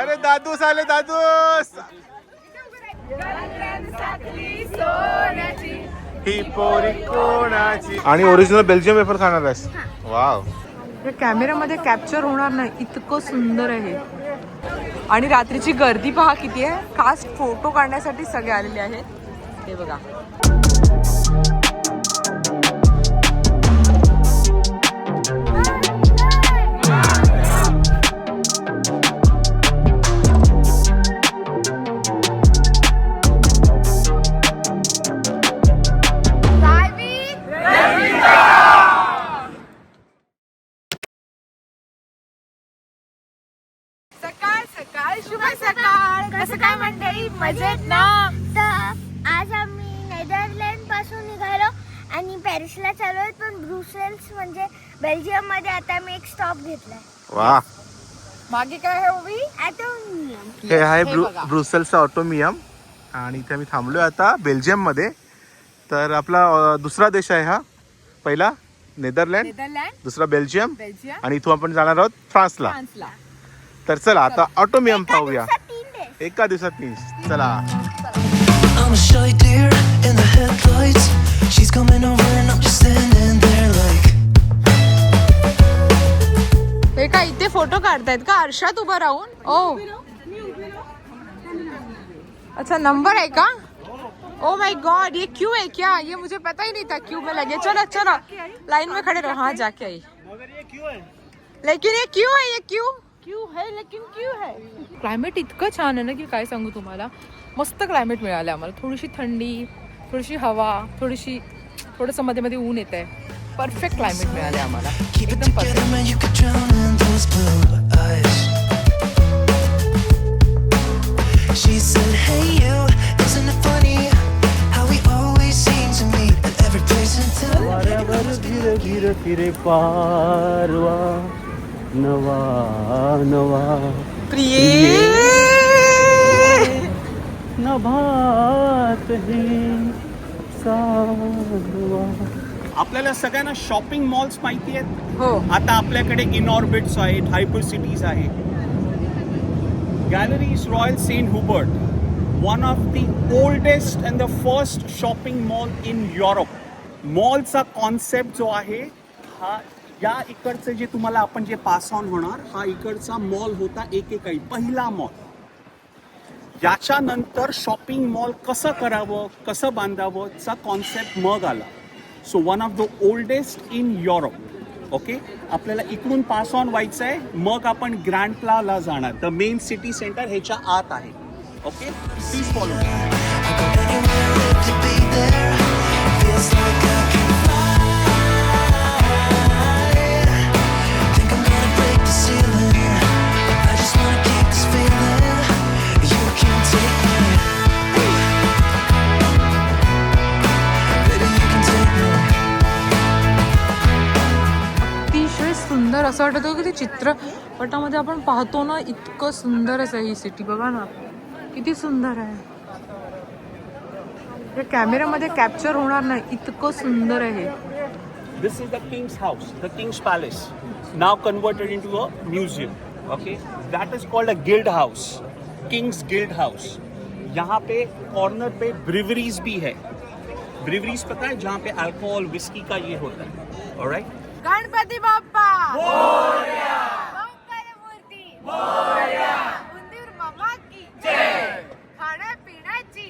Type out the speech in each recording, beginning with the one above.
अरे दादूस आले दादूस! ही पोरी कोणाची? आणि ओरिजिनल बेल्जियम वेफर खाणार आहेस. वाव हे कॅमेऱ्यामध्ये कॅप्चर होणार नाही. इतकं सुंदर आहे आणि रात्रीची गर्दी पहा किती आहे. खास फोटो काढण्यासाठी सगळे आलेले आहेत. हे बघा. शुभ सकाळ कसं काय मंडळी? मजेत ना? तर आज आम्ही नेदरलँडपासून निघालो आणि पॅरिसला चालू आहे पण ब्रुसेल्स म्हणजे बेल्जियममध्ये आता मी एक स्टॉप घेतलाय. वा. मागे काय आहे उभी? हे आहे ब्रु बघा. ब्रुसेलचा ऑटोमियम. आणि इथे आम्ही थांबलोय आता बेल्जियममध्ये तर आपला अ, दुसरा देश आहे हा. पहिला नेदरलँड नेदरलँड दुसरा बेल्जियम. बेल्जियम. आणि इथून आपण जाणार आहोत फ्रान्सला. फ्रान्सला. तर चला आता ऑटोमियम पाहूया. एका दिवसात तीन. चला. हे काय इथे फ़ोटो काढतायत का? अर्षात उभा राहून? ओ. अच्छा नंबर है का? ओ माय गॉड ये क्यों है क्या? ये मुझे पता ही नहीं था क्यों में लगे. चलो चलो. लाइन में खड़े रहो. हाँ जाके आई. लेकिन ये क्यों है ये क्यों क्यू है लेकिन क्यू है? क्लायमेट इतकं छान आहे ना की काय सांगू तुम्हाला? मस्त क्लायमेट मिळालं आम्हाला. थोडीशी थंडी थोडीशी हवा थोडीशी थोडंसं मध्ये मध्ये ऊन येत आहे परफेक्ट क्लायमेट मिळालं आम्हाला फिरे पारवा नवा नवा. प्रिय! नभात ही आपल्याला सगळ्यांना शॉपिंग मॉल्स माहिती आहेत. हो. आता आपल्याकडे इनऑर्बिट्स आहेत हायपर सिटीज आहेत. Galleries royal Saint Hubert one of the oldest and the first shopping mall in Europe मॉलचा concept जो आहे हा या इकडचं जे तुम्हाला आपण जे पास ऑन होणार हा इकडचा मॉल होता एकेकाळी पहिला मॉल याच्यानंतर शॉपिंग मॉल कसं करावं कसं बांधावं चा कॉन्सेप्ट मग आला. So one of the oldest in Europe okay आपल्याला इकडून पास ऑन व्हायचं आहे मग आपण ग्रँड प्लाला जाणार. द मेन सिटी सेंटर ह्याच्या आत आहे ओके प्लीज फॉलो अतिशय सुंदर असं वाटत होतं की ते चित्रपटामध्ये आपण पाहतो ना इतकं सुंदरच आहे ही सिटी बघा ना. किती सुंदर आहे. हे कॅमेऱ्यामध्ये कॅप्चर होणार नाही. इतकं सुंदर आहे This is the king's house, the king's palace, now converted into a museum. Okay, that is called a guild house, king's guild house. यहाँ पे कॉर्नर पे ब्रिवरीज भी है। ब्रिवरीज पता है जहाँ पे अल्कोहल विस्की का ये होता है ऑलराइट गणपती बाप्पा! उंदीर मामा की खाण्यापिण्याची!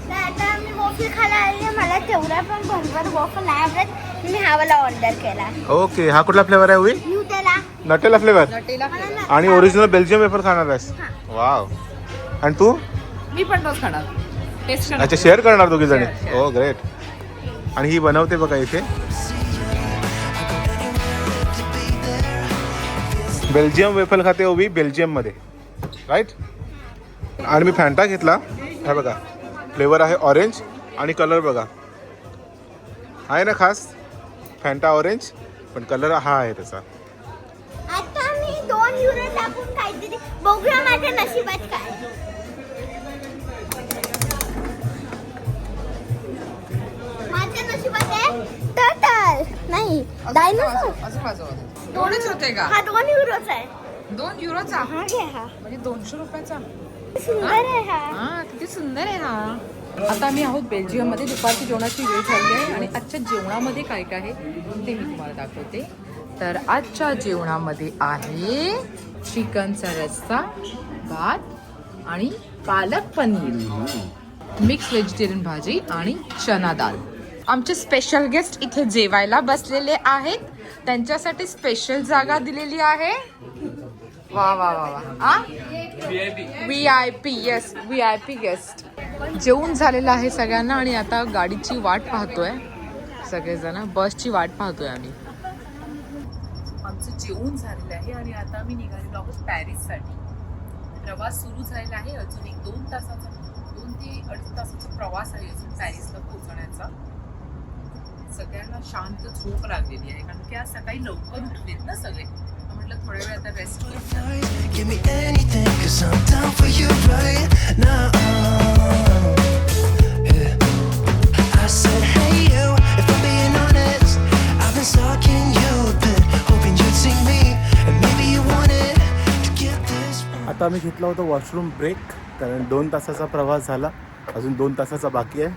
तर आता मी वॉफल खायला आली आहे. मला तेवढा पण भरभर वॉफल नाही आवडत. मी वाला ऑर्डर केला. ओके हा कुठला फ्लेवर आहे त्याला नटेला फ्लेवर नटेला मला ना- आणि ओरिजिनल बेल्जियम वेफर खाणार आहेस? वाव आणि तू? मी पण खाणार. टेस्ट अच्छा शेअर करणार दोघी जणी हो ग्रेट आणि ही बनवते बघा इथे. बेल्जियम वेफल खाते ओवी बेल्जियममध्ये. राईट आणि मी फॅन्टा घेतला. हा बघा. फ्लेवर आहे ऑरेंज आणि कलर बघा. आहे ना खास? फॅन्टा ऑरेंज पण कलर हा आहे त्याचा. आता मी दोन युरो टाकून बघूया माझ्या नशिबात काय. टर्टल नाही डायनोसॉर असं माझं दोनच होते का? हा दोन युरोचा आहे. दोन युरोचा हा घे हा. म्हणजे दोनशे रुपयाचा? सुंदर आहे हा. हा किती सुंदर आहे हा. आता आम्ही आहोत बेल्जियममध्ये दुपारची जेवणाची वेळ झाली आहे आणि आजच्या जेवणामध्ये काय काय आहे ते मी तुम्हाला दाखवते. तर आजच्या जेवणामध्ये आहे चिकनचा रस्सा भात आणि पालक पनीर. मिक्स व्हेजिटेरियन भाजी आणि चना दाल. आमचे स्पेशल गेस्ट इथे जेवायला बसलेले आहेत. त्यांच्यासाठी स्पेशल जागा दिलेली आहे. वा वा वा वा. V I P yes V I P guest जेवून झालेलं आहे सगळ्यांना आणि आता गाडीची वाट पाहतोय. सगळेजण बसची वाट पाहतोय आम्ही. आमचं जेवून झालेलं आहे आणि आता आम्ही निघालेलो आहोत पॅरिससाठी. प्रवास सुरू झालेला आहे. अजून एक दोन तासाचा दोन ते अडीच तासाचा प्रवास आहे अजून पॅरिसला पोहोचण्याचा. सगळ्यांना शांत झोप लागलेली आहे. कारण की आज सकाळी लवकर उठलेत ना सगळे. म्हटलं थोड्या वेळ आता रेस्ट आता आम्ही घेतला होता वॉशरूम ब्रेक कारण दोन तासाचा प्रवास झाला. अजून दोन तासाचा बाकी आहे.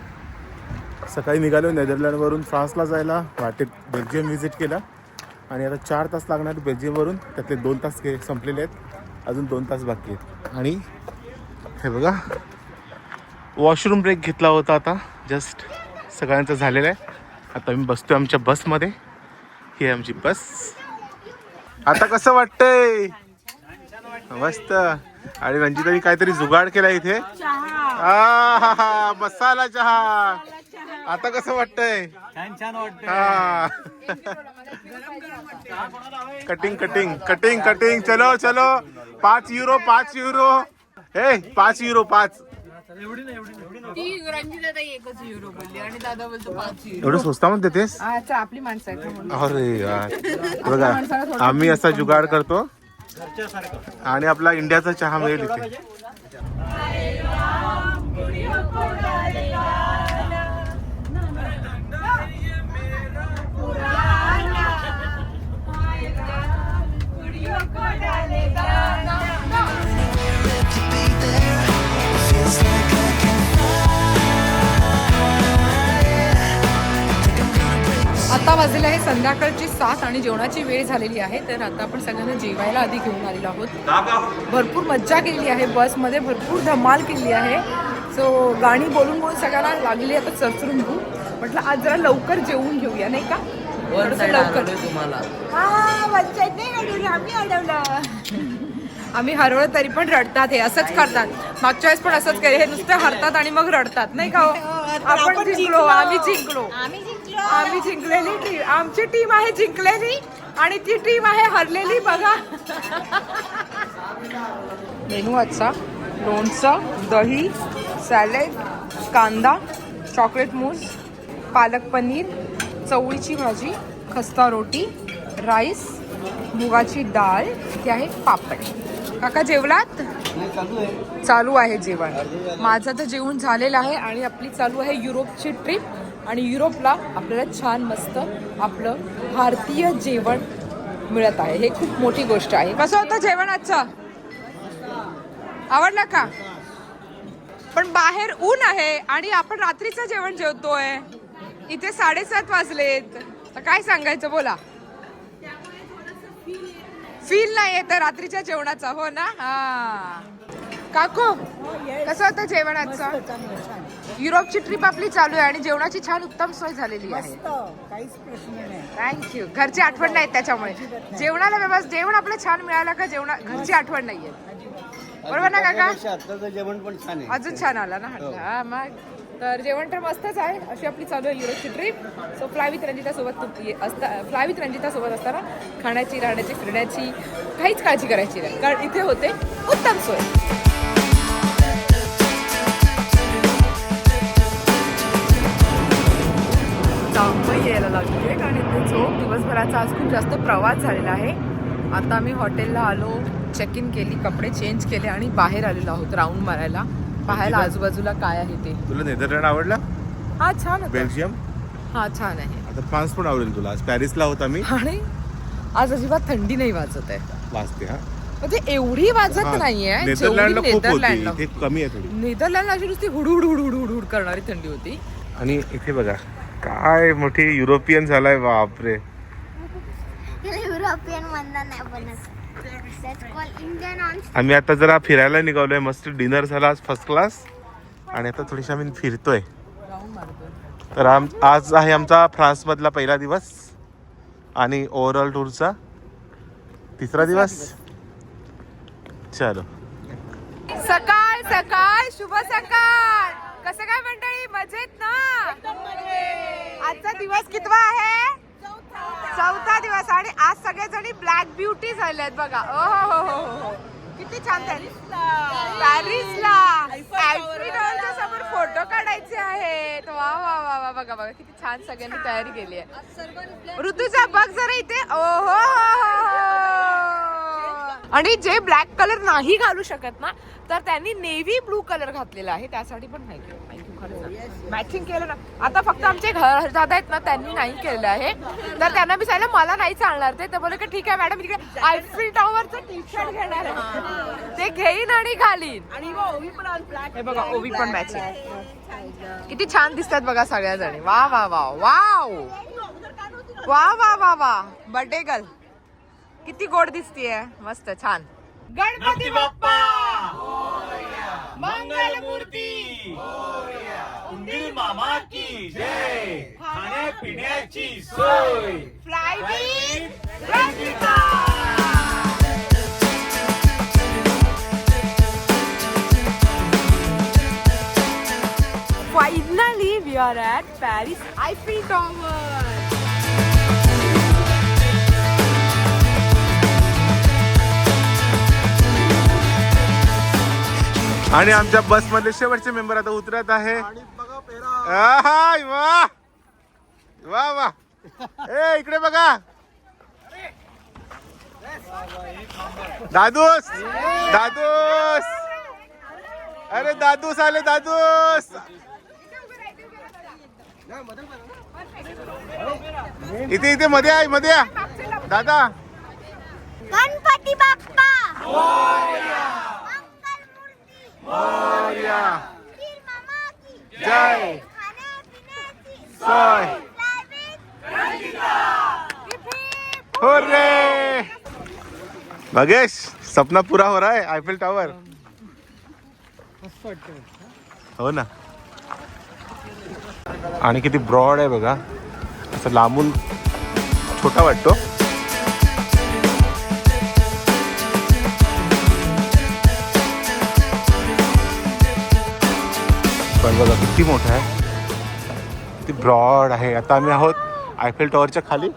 सकाळी निघालो नेदरलँडवरून फ्रान्सला जायला. वाटेत बेल्जियम व्हिजिट केला. आणि आता चार तास लागणार बेल्जियमवरून. त्यातले दोन तास गे संपलेले आहेत. अजून दोन तास बाकी आहेत. आणि हे बघा वॉशरूम ब्रेक घेतला होता आता. जस्ट सगळ्यांचं झालेलं आहे. आता मी बसतोय आमच्या बसमध्ये ही आहे आमची बस आता कसं वाटतंय? मस्त. आणि रंजितानी काहीतरी जुगाड केला इथे. आहाहा, मसाला चहा. आता कसं वाटतंय? छान छान वाटतं हा. कटिंग कटिंग कटिंग कटिंग चलो चलो. पाच युरो पाच युरो हे पाच युरो पाच. ती रंजिता ताई एकच युरो बोलली आणि दादा बोलतो पाच युरो एवढं स्वस्तामध्ये देतेस अच्छा आपली माणसं. अरे यार. बघा आम्ही असा जुगाड करतो. आणि आपला इंडियाचा चहा मिळेल इथे. वाजलेलं आहे. संध्याकाळची सात आणि जेवणाची वेळ झालेली आहे. तर आता आपण सगळ्यांना जेवायला आधी घेऊन आलेलो आहोत. भरपूर मज्जा केली आहे. बसमध्ये भरपूर धमाल केली आहे. सो गाणी बोलून बोलून सगळ्यांना लागली आता चरचरून भूक म्हटलं आज जरा लवकर जेवून घेऊया नाही का? लवकर. हा, अडवली, आम्ही हरवलं. तरी पण रडतात हे असंच करतात. मागच्या वेळेस पण असंच केलं. हे नुसतं हरतात आणि मग रडतात नाही का हो? आपण जिंकलो. आम्ही जिंकलो. आम्ही जिंकलेली टीम आमची टीम आहे जिंकलेली आणि ती टीम आहे हरलेली बघा. मेनू आजचा लोणचं दही सॅलेड कांदा चॉकलेट मूस पालक पनीर चवळीची भाजी खस्ता रोटी राईस मुगाची डाळ ती आहे पापड. काका जेवलात? चालू आहे जेवण. माझं तर जेवण झालेलं आहे आणि आपली चालू आहे युरोपची ट्रिप. आणि युरोपला आपल्याला छान मस्त आपलं भारतीय जेवण मिळत आहे. हे खूप मोठी गोष्ट आहे. कसं होतं जेवण आजचं? आवडलं का? पण बाहेर ऊन आहे आणि आपण रात्रीचं जेवण जेवतोय. इथे साडेसात वाजलेत. तर काय सांगायचं बोला. फील नाही येत रात्रीच्या जेवणाचा हो ना? हा. काकू कसं होतं जेवणाचं? युरोपची ट्रिप आपली चालू आहे आणि जेवणाची छान उत्तम सोय झालेली आहे. थँक्यू घरची आठवण नाही त्याच्यामुळे. जेवणाला व्यवस्थित जेवण आपलं छान मिळालं का जेवणा घरची आठवण नाहीये. बरोबर ना काका? जेवण पण छान आहे. अजून छान आला ना? हा. मग. तर जेवण तर मस्तच आहे. अशी आपली चालू आहे युरोपची trip. So fly with Ranjita सोबत तुमची असता फ्लाय विथ रंजिता सोबत असताना खाण्याची राहण्याची फिरण्याची काहीच काळजी करायची नाही. कारण इथे होते उत्तम सोय. आहे कारण इथे झोप दिवसभराचा आज खूप जास्त प्रवास झालेला आहे. आता आम्ही हॉटेलला आलो चेक इन केली कपडे चेंज केले आणि बाहेर आलेलो आहोत राऊंड मारायला. पाहायला आजूबाजूला काय आहे ते. तुला नेदरलँड आवडला? हा छान बेल्जियम? हा छान आहे. आता फ्रान्स पण आवडेल तुला. आज पॅरिसला होता मी आणि आज अजिबात थंडी नाही वाजत आहे. वाजते हा. ते एवढी वाजत. नाहीये. नेदरलँडला खूप होती. कमी आहे थोडी. नेदरलँडला अशी नुसती हुडू हुडू हुडू हुडू हुडू करणारी थंडी होती. आणि इथे बघा काय मोठी युरोपियन झालाय बापरे. युरोपियन आम्ही आता जरा फिरायला निघालोय मस्त डिनर झाला आज फर्स्ट क्लास आणि आता थोडीशी आम्ही फिरतोय. तर आम आज आहे आमचा फ्रान्समधला पहिला दिवस आणि ओव्हरऑल टूरचा तिसरा दिवस. चलो. सकाळ सकाळ शुभ सकाळ. कसं काय मंडळी? मजेत ना? आजचा दिवस कितवा आहे? चौथा दिवस. आणि आज सगळेजणी ब्लॅक ब्युटी झाल्यात बघा. ओ हो हो हो, हो, हो. किती छान पॅरिसला. Eiffel समोर फोटो काढायचे आहेत. वा वा वा वा. बघा बघा किती छान सगळ्यांनी तयारी केली आहे. ऋतूचा बघ जरा इथे. ओ हो. हो आणि जे ब्लॅक कलर नाही घालू शकत ना तर त्यांनी नेव्ही ब्लू कलर घातलेला आहे. त्यासाठी पण मॅचिंग केलं. ना. आता फक्त आमचे घर दादा आहेत ना त्यांनी नाही केलेलं आहे. तर त्यांना मी सांगितलं मला नाही चालणार ते. तर बोलले की ठीक आहे मॅडम तिकडे आयफिल टॉवरचं टी शर्ट घेणार आहे. ते घेईन आणि घालीन. हे बघा ओवी पण मॅचिंग किती छान दिसतात बघा सगळ्या जणी वा वा वा. वाव वा वा वा वा. बर्थडे गर्ल किती गोड दिसतीये. मस्त छान. गणपती बाप्पा! मंगल मूर्ती उंदीर मामा की जय! खाण्यापिण्याची सोय! Fly Ranjita Finally, we are at Paris Eiffel Tower. आणि आमच्या बस मधले शेवटचे मेंबर आता उतरत आहे. वा वा वा ए इकडे बघा. दादूस दादूस. अरे दादूस आले दादूस. इथे इथे मध्ये आहे मध्ये या. दादा. गणपती बाप्पा. मंगल मूर्ती या. वीर मामा की जय। सोय हो रे मगेश सपना पूरा हो रहा है आईफिल टावर हो ना. आणि किती ब्रॉड आहे बघा. असं लांबून छोटा वाटतो. पण बघा किती मोठा आहे. किती ब्रॉड आहे. आता आम्ही आहोत आयफेल टॉवरच्या खाली.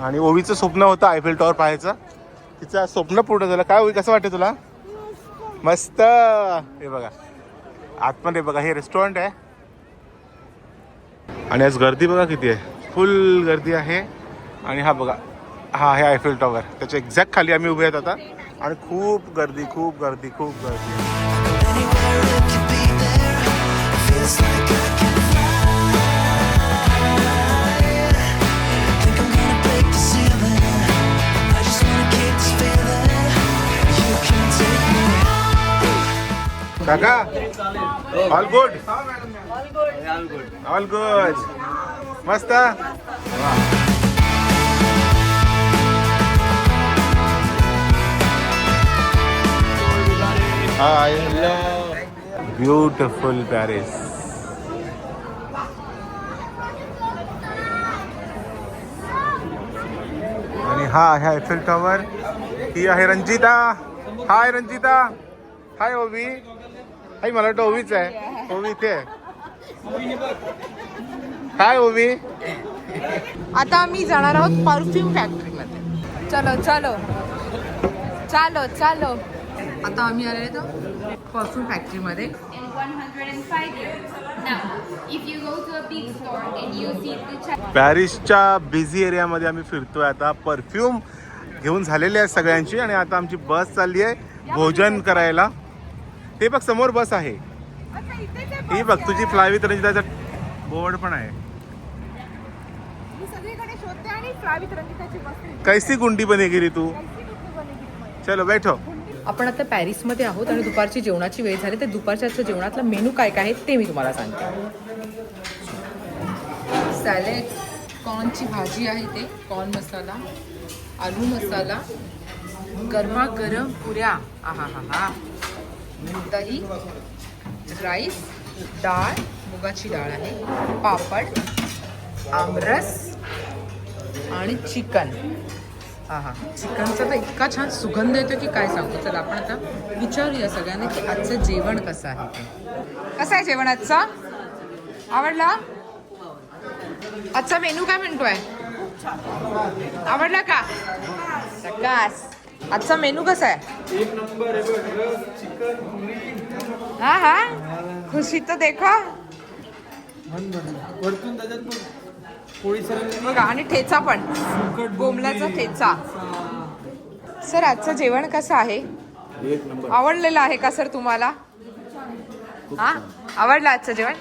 आणि ओवीचं स्वप्न होतं आयफेल टॉवर पाहायचं. तिचं स्वप्न पूर्ण झालं. काय होई कसं वाटतं तुला? मस्त. हे बघा. आतमध्ये बघा हे रेस्टॉरंट आहे. आणि आज गर्दी बघा किती आहे. फुल गर्दी आहे. आणि हा बघा हा आहे आयफेल टॉवर त्याच्या एक्झॅक्ट खाली आम्ही उभे आहेत आता. आणि खूप गर्दी खूप गर्दी खूप गर्दी. काका ऑल गुड ऑल गुड मस्त? Hi beautiful Paris. आणि हा आहे आयफेल टॉवर ही आहे रंजिता. हाय रंजिता. हाय ओवी. हाय मला वाटतं ओवीच आहे. ओवी इथे हाय ओवी. आता आम्ही जाणार आहोत परफ्यूम फॅक्टरीमध्ये. चलो चलो. चालो चालो. आता आम्ही आलेलो परफ्यूम फॅक्टरीमध्ये and 105 years. Now, if you go to a big store and you see the Chinese पॅरिसच्या बिझी एरियामध्ये आम्ही फिरतोय आता. परफ्यूम घेऊन झालेली आहे सगळ्यांची आणि आता आमची बस चालली आहे भोजन करायला. ते बघ समोर बस आहे. ही बघ तुझी फ्लाय विथ रंजिताचा बोर्ड पण आहे. कैसी गुंडी बनेगी रे तू? चलो बैठो. आपण आता पॅरिसमध्ये आहोत आणि दुपारची जेवणाची वेळ झाली तर दुपारच्या जेवणातला मेनू काय काय आहे ते मी तुम्हाला सांगते. सॅलेड कॉर्नची भाजी आहे ते कॉर्न मसाला आलू मसाला गरमागरम पुऱ्या आहा हा हा दही राईस डाळ मुगाची डाळ आहे पापड आमरस आणि चिकन. हा हा. चिकनचा तर इतका छान सुगंध येतो की काय सांगू? चला आपण आता विचारूया सगळ्यांना की आजचं जेवण कसं आहे ते. कसं आहे जेवण आजचा? आवडला? आजचा मेनू काय म्हणतोय? आवडला का? सकास. आजचा मेनू कसा आहे? हा हा. खुशी तर देखा. बघा आणि ठेचा पण. बोमल्याचा ठेचा. सर आजचं जेवण कसं आहे? आवडलेलं आहे का सर तुम्हाला? हा? आवडलं आजचं जेवण?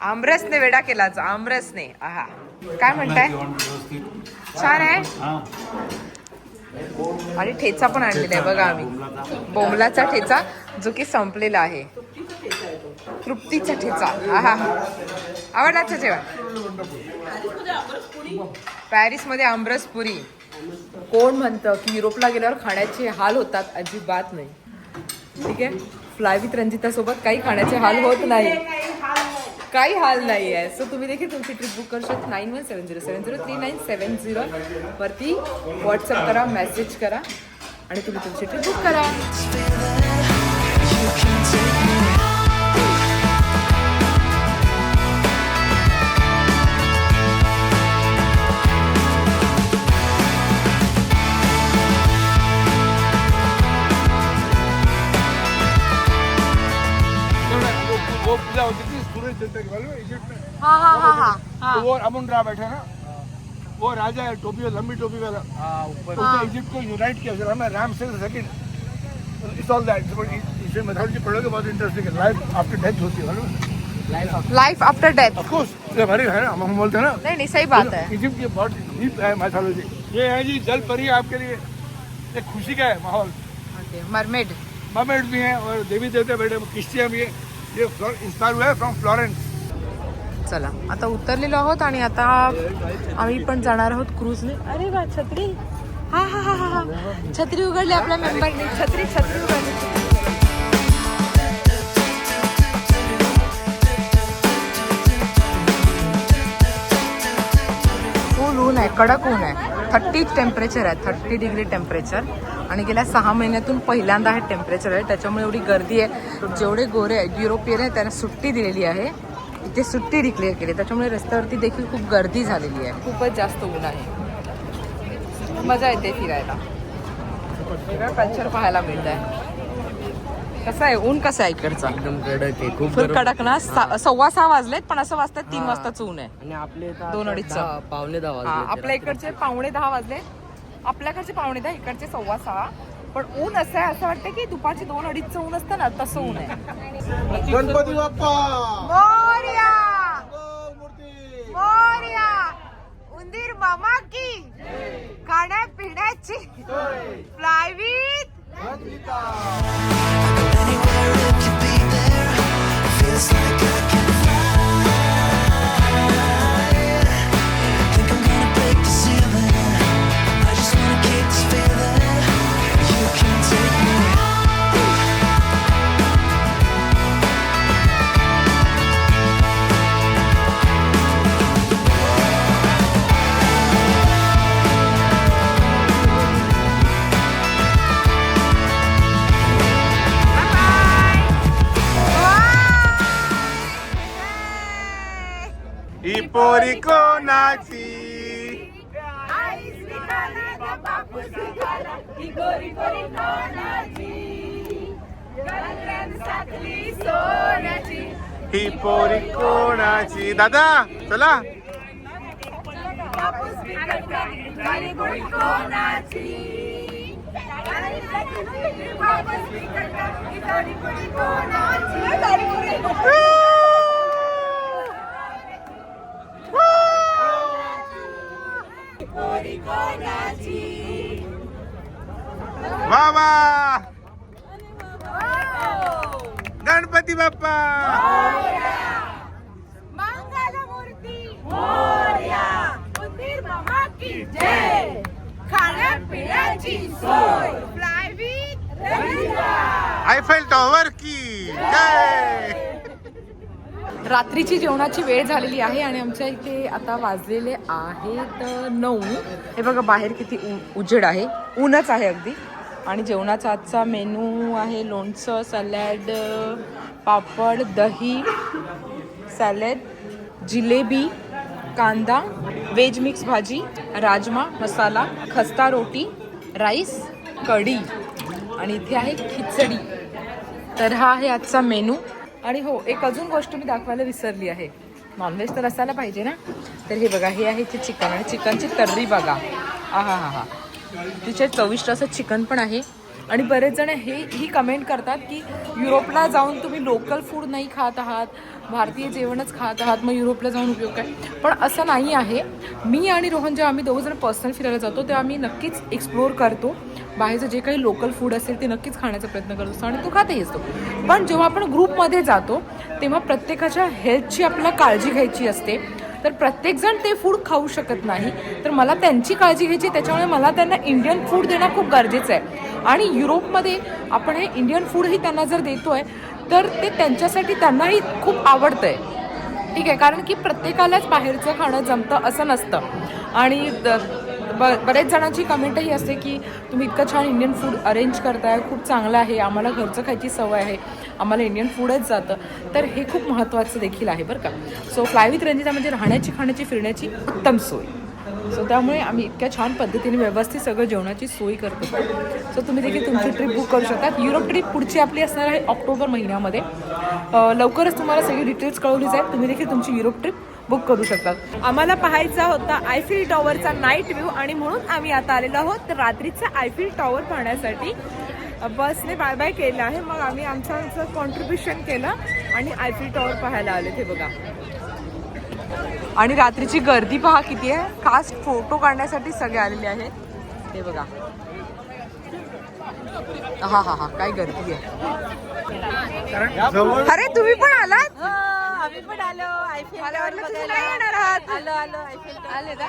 आमरसने वेडा केला. आमरसने आहा. काय म्हणताय? छान आहे? आणि ठेचा पण आणलेला आहे बघा आम्ही. बोमलाचा ठेचा जो की संपलेला आहे. तृप्तीचा ठेचा. आहा. आवडलाचं जेवण पॅरिसमध्ये आमरस पुरी कोण म्हणतं की युरोपला गेल्यावर खाण्याचे हाल होतात अजिबात नाही ठीक आहे फ्लाय विथ रंजिता सोबत काही खाण्याचे हाल होत नाही काही हाल नाही आहे सो तुम्ही देखील तुमची ट्रिप बुक करू शकता nine one seven zero seven zero three nine seven zero वरती व्हॉट्सअप करा मेसेज करा आणि तुम्ही तुमची ट्रिप बुक करा है हा हा हा हा। हा। तो वो अमुन रा बैठा ना। वो राजा है टोपी लंबी टोपी वाला। ऊपर। उसने इजिप्ट को यूनाइट किया फिर हमें राम से सेकंड इट्स ऑल दैट इसमें मेथोडोलॉजी पढ़ोगे बहुत इंटरेस्टिंग है। लाइफ आफ्टर डेथ होती है life after death of course हमारी है ना हम बोलते हैं ना। नहीं नहीं सही बात है। इजिप्ट की बहुत डीप है मैथोलॉजी ये है जी जल परी है आपके लिए एक खुशी का है माहौल। मरमेड ममेट भी हैं और देवी देवता बैठे क्रिश्चियन भी है। ये इंस्पायर हुआ है फ्रॉम फ्लोरेंस चला आता उतरलेलो आहोत आणि आता आम्ही पण जाणार आहोत क्रूजने अरे वा छत्री. हा हा हा हा हा. छत्री उघडली आपल्या मेंबरने छत्री छत्री उघडली. ऊन आहे कडक ऊन आहे. थर्टी टेम्परेचर आहे थर्टी डिग्री टेम्परेचर आणि गेल्या सहा महिन्यातून पहिल्यांदा हे टेम्परेचर आहे. त्याच्यामुळे एवढी गर्दी आहे. जेवढे गोरे आहेत युरोपियन आहे त्यांना सुट्टी दिलेली आहे. इथे सुट्टी डिक्लेअर केली. त्याच्यामुळे रस्त्यावरती देखील खूप गर्दी झालेली आहे. खूपच जास्त ऊन आहे. मजा येते फिरायला. वेगळं कल्चर पाहायला मिळत आहे कसं आहे? ऊन कसं आहे इकडचा? एकदम कडक आहे. खूप फुल कडक ना? सा- सव्वा सहा वाजलेत पण असं वाजतात तीन वाजताच ऊन आहे. आणि आपले इथं दोन अडीचचं. दहा- पावणे दहा हा, वाजले आपल्या इकडचे पावणे दहा वाजले. आपल्याकडचे पावणे दहा इकडचे सव्वा सहा. पण ऊन असं आहे असं वाटतं की दुपारचे दोन अडीचचं ऊन असतं ना तसं ऊन आहे. गणपती बाप्पा! मामा की खाण्या पिण्याची fly with Anywhere it could be there. Feels like I can पोरी कोणाची? ही पोरी कोणाची? दादा चला. वा वा गणपती बाप्पा आयफेल टॉवर की जय रात्रीची जेवणाची वेळ झालेली आहे आणि आमच्या इथे आता वाजलेले आहेत नऊ. हे बघा बाहेर किती उ उजेड आहे. ऊनच आहे अगदी. आणि जेवणाचा आजचा मेनू आहे लोणचं सॅलॅड पापड दही सॅलॅड जिलेबी कांदा वेज मिक्स भाजी राजमा मसाला खस्ता रोटी राईस कढी. आणि इथे आहे खिचडी. तर हा आहे आजचा मेनू. आणि हो एक अजून गोष्ट मी दाखवायला विसरली आहे. नॉनव्हेज तर असायला पाहिजे ना? तर हे बघा हे आहे ते चिकन आणि चिकनची तर्री बघा. हा हा हा हा. तिचे चविष्ट असं चिकन पण आहे. आणि बरेच जण हे ही कमेंट करतात की युरोपला जाऊन तुम्ही लोकल फूड नाही खात आहात भारतीय जेवणच खात आहात मग युरोपला जाऊन उपयोग काय? पण असं नाही आहे. मी आणि रोहन जेव्हा आम्ही दोघं जण पर्सनल फिरायला जातो तेव्हा आम्ही नक्कीच एक्सप्लोअर करतो. बाहेरचं जे काही लोकल फूड असेल ते नक्कीच खाण्याचा प्रयत्न करत असतो आणि तो खातही असतो. पण जेव्हा आपण ग्रुपमध्ये जातो तेव्हा प्रत्येकाच्या हेल्थची आपल्याला काळजी घ्यायची असते. तर प्रत्येकजण ते फूड खाऊ शकत नाही. तर मला त्यांची काळजी घ्यायची त्याच्यामुळे मला त्यांना इंडियन फूड देणं खूप गरजेचं आहे. आणि युरोपमध्ये आपण हे इंडियन फूडही त्यांना जर देतो आहे तर ते त्यांच्यासाठी त्यांनाही खूप आवडतं आहे ठीक आहे कारण की प्रत्येकालाच बाहेरचं खाणं जमतं असं नसतं. आणि द- ब बऱ्याच जणांची कमेंटही असते की तुम्ही इतकं छान इंडियन फूड अरेंज करताय खूप चांगलं आहे आम्हाला घरचं खायची सवय आहे आम्हाला इंडियन फूडच जातं. तर हे खूप महत्त्वाचं देखील आहे बरं का. सो फ्लाय विथ रंजिता म्हणजे राहण्याची खाण्याची फिरण्याची उत्तम सोय. सो त्यामुळे आम्ही इतक्या छान पद्धतीने व्यवस्थित सगळं जेवणाची सोय करतो. सो तुम्ही देखील तुमची ट्रिप बुक करू शकता. युरोप ट्रिप पुढची आपली असणार आहे ऑक्टोबर महिन्यामध्ये. लवकरच तुम्हाला सगळी डिटेल्स कळवली जाईल तुम्ही देखील तुमची युरोप ट्रिप बुक करू शकतात. आम्हाला पाहायचा होता आयफिल टॉवरचा नाईट व्ह्यू आणि म्हणून आम्ही आता आलेलो आहोत. रात्रीचा आयफिल टॉवर पाहण्यासाठी बसने बाय बाय केलं आहे. मग आम्ही आमचं कॉन्ट्रीब्युशन केलं आणि आयफिल टॉवर पाहायला आले ते बघा. आणि रात्रीची गर्दी पहा किती आहे. खास फोटो काढण्यासाठी सगळे आलेले आहेत. हे बघा. हा हा हा. काय गर्दी आहे. अरे तुम्ही पण आलात? आम्ही पण आलो मला वाटलं तुम्ही नाही येणार आहात. आलो आलो आले का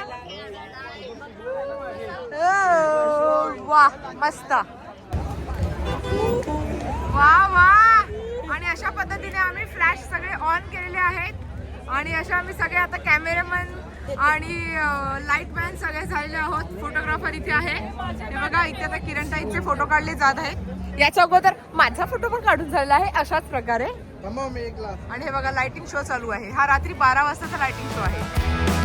वा मस्त. वा वा. आणि अशा पद्धतीने आम्ही फ्लॅश सगळे ऑन केलेले आहेत. आणि अशा आम्ही सगळे आता कॅमेरामॅन आणि लाईटमॅन सगळे झालेले आहोत. फोटोग्राफर इथे आहे. हे बघा इथे आता किरण ताईंचे फोटो काढले जात आहेत. याच्या अगोदर माझा फोटो पण काढून झालेला आहे अशाच प्रकारे. आणि हे बघा लाइटिंग शो चालू आहे. हा रात्री बारा वाजताचा लाइटिंग शो आहे.